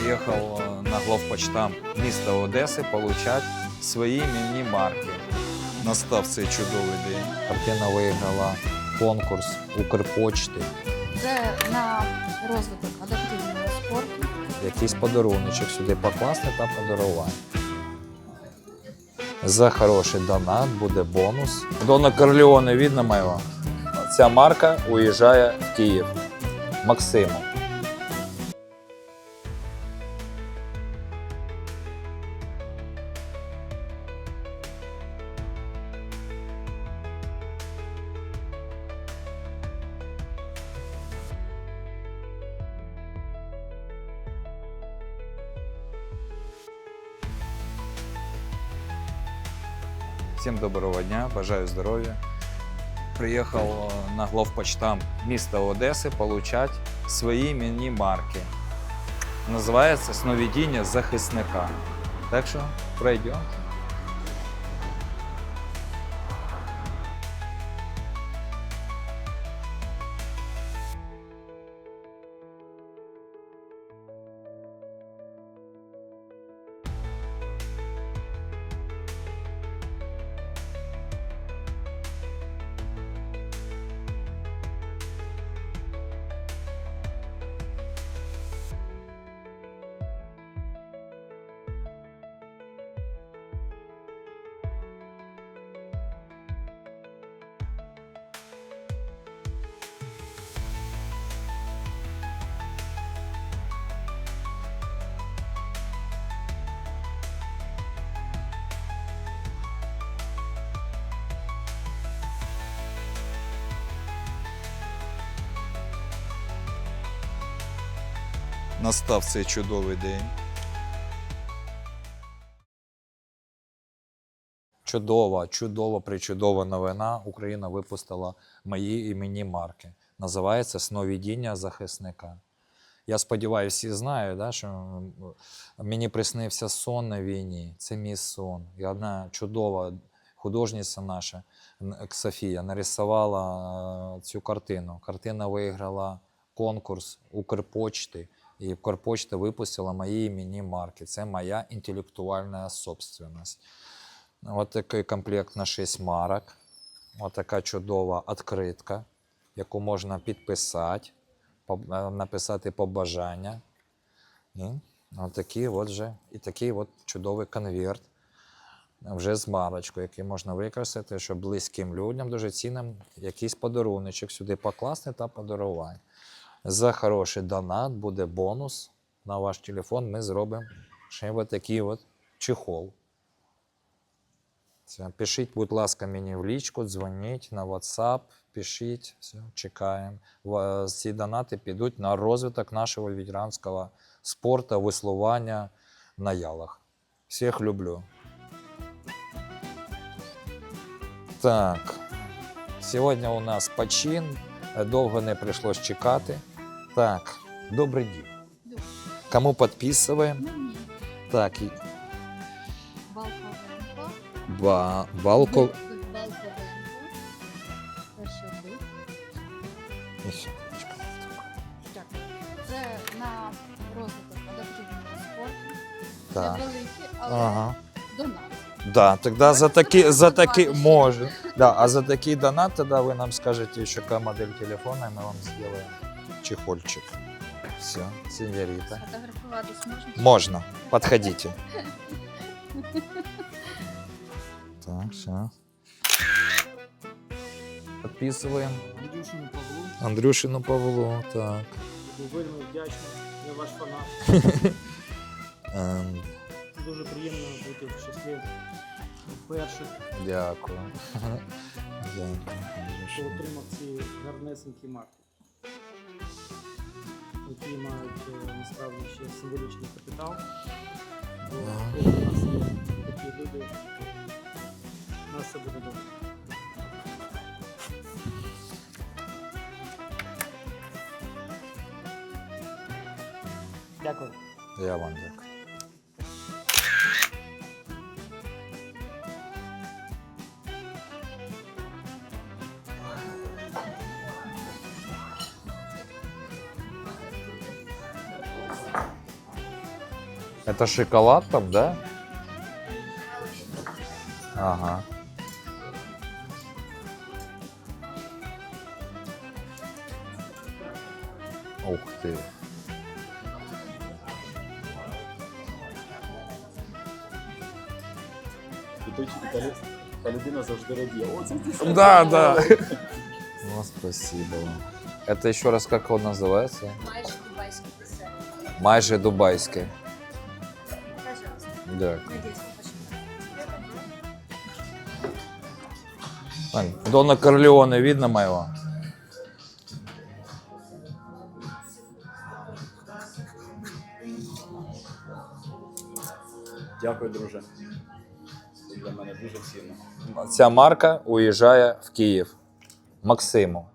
приїхав на главпочтамп міста Одеси получати свої іменні марки. Настав цей чудовий день. Картина виграла конкурс Укрпочти. Це на розвиток адаптивного спорту. Якийсь подаруночок сюди покласти та подарувати. За хороший донат буде бонус. Дона Корлеоне, видно моего? Ця марка уїжджає в Київ. Максиму. Всім доброго дня, бажаю здоров'я. Приїхав е, на главпочтам міста Одеси отримати свої іменні марки. Називається Сновидіння захисника. Так що пройдемо. Настав цей чудовий день. Чудова, чудова, причудова новина. Україна випустила мої іменні марки. Називається Сновидіння захисника. Я сподіваюся, всі знають, да, що мені приснився сон на війні. Це мій сон. І одна чудова художниця наша Софія нарисувала е, цю картину. Картина виграла конкурс Укрпочти. І Укрпочта випустила мої іменні марки. Це моя інтелектуальна собственность. Ось такий комплект на 6 марок. Ось така чудова відкритка, яку можна підписати, е, написати побажання. І ось такий от же, і такий от чудовий конверт вже з марочкою, який можна використати, щоб близьким людям, дуже цінним, якийсь подаруночок сюди покласти та подарувати. За хороший донат буде бонус на ваш телефон. Ми зробимо ще ось такий от чехол. Все. Пишіть, будь ласка, мені в лічку, дзвоніть на WhatsApp, пишіть, все, чекаємо. Ці донати підуть на розвиток нашого ветеранського спорту, веслування на ялах. Всіх люблю. Так, сьогодні у нас почин. Довго не прийшлось чекати. Так, добрий день. Добре. Кому підписуємо? Мені Так, і- Балковенко. ба, балко. Ви- ви Балковенко. Прошу ви. І ще. Дякую. Це на розвиток адаптивного спорту. Так. Але Ага. Да, тогда за такі, за такі може. Да, а за такий донат тогда ви нам скажете, що яка модель телефона, і ми вам зробимо чехольчик. Все, сеньорита. Сфотографуватись можна? Можно. Подходите. Так, все. Подписываем. Андрюшину Павлу. Андрюшину Павлу. Так. Буду вельми вдячний. Я ваш фанат. Ем, Дуже приємно бути в числі перших, Дякую. Дякую. хто Андрюшина. отримав ці гарнесенькі марки, Які мають е, насправді ще символічний капітал. Бо коли у нас є такі люди, у нас все буде добре. Дякую. Я вам дякую. Это шоколад там, да? Ага. Ух ты. І той і та, лю- та людина завжди радіє. О, це ти сам Да, зробила». да. Ну, спасибо вам. Это еще раз как он называется? Майже дубайський десерт. Майже дубайське. Дякую. Дона Корлеоне видно моего? Дякую, друже. Це для мене дуже цінно. Ця марка уїжджає в Київ. Максиму.